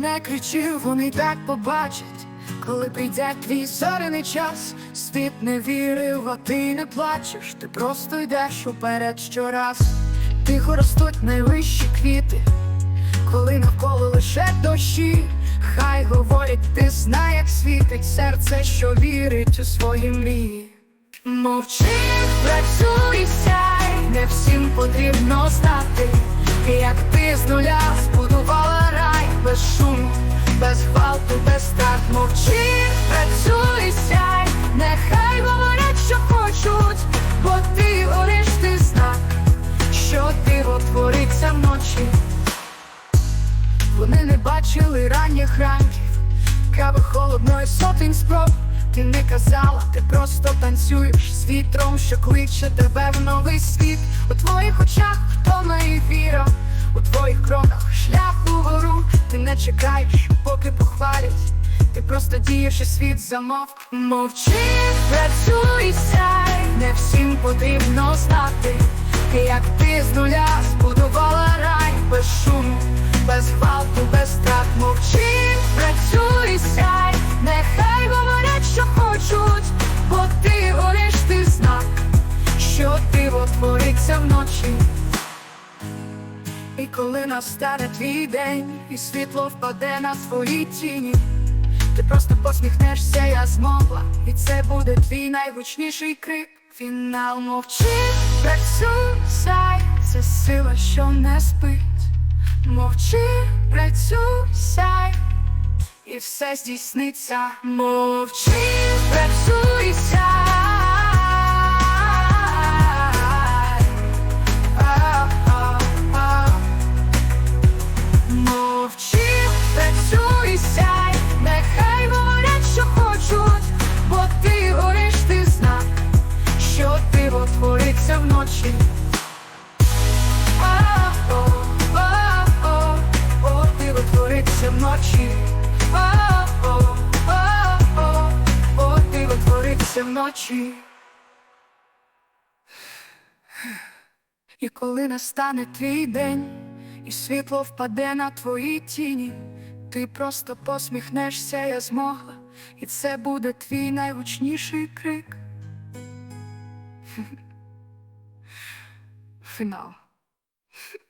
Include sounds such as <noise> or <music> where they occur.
Не кричи, вони так побачать, коли прийде твій зоряний час, світ не вірив, а ти не плачеш, ти просто йдеш уперед щораз. Тихо ростуть найвищі квіти, коли навколо лише дощі, хай говорять, ти знай, як світить серце, що вірить у свої мрії. Мовчи, працюй, сяй, не всім потрібно знати, як ти з нуля збудувала без шуму, без гвалту, без страх. Мовчи, працюй, сяй, нехай говорять, що хочуть, бо ти гориш, ти знак, що диво твориться вночі. Вони не бачили ранніх ранків, кави холодної сотень спроб. Ти не казала, ти просто танцюєш з вітром, що кличе тебе в новий світ. У твоїх очах втома і Чекаєш, поки похвалять. Ти просто дієш і світ замовк. Мовчи, працюй, сяй, не всім потрібно знати, як ти з нуля збудувала коли настане твій день, і світло впаде на свої тіні, ти просто посміхнешся, я змогла, і це буде твій найгучніший крик. Фінал мовчи, працюй, сяй, це сила, що не спить. Мовчи, працюй, сяй, і все здійсниться. Мовчи, працюй, сяй. Твориться вночі. О, о-о, о, диво твориться вночі. І коли настане твій день, і світло впаде на твої тіні, ти просто посміхнешся, я змогла, і це буде твій найгучніший крик. Genau. <laughs>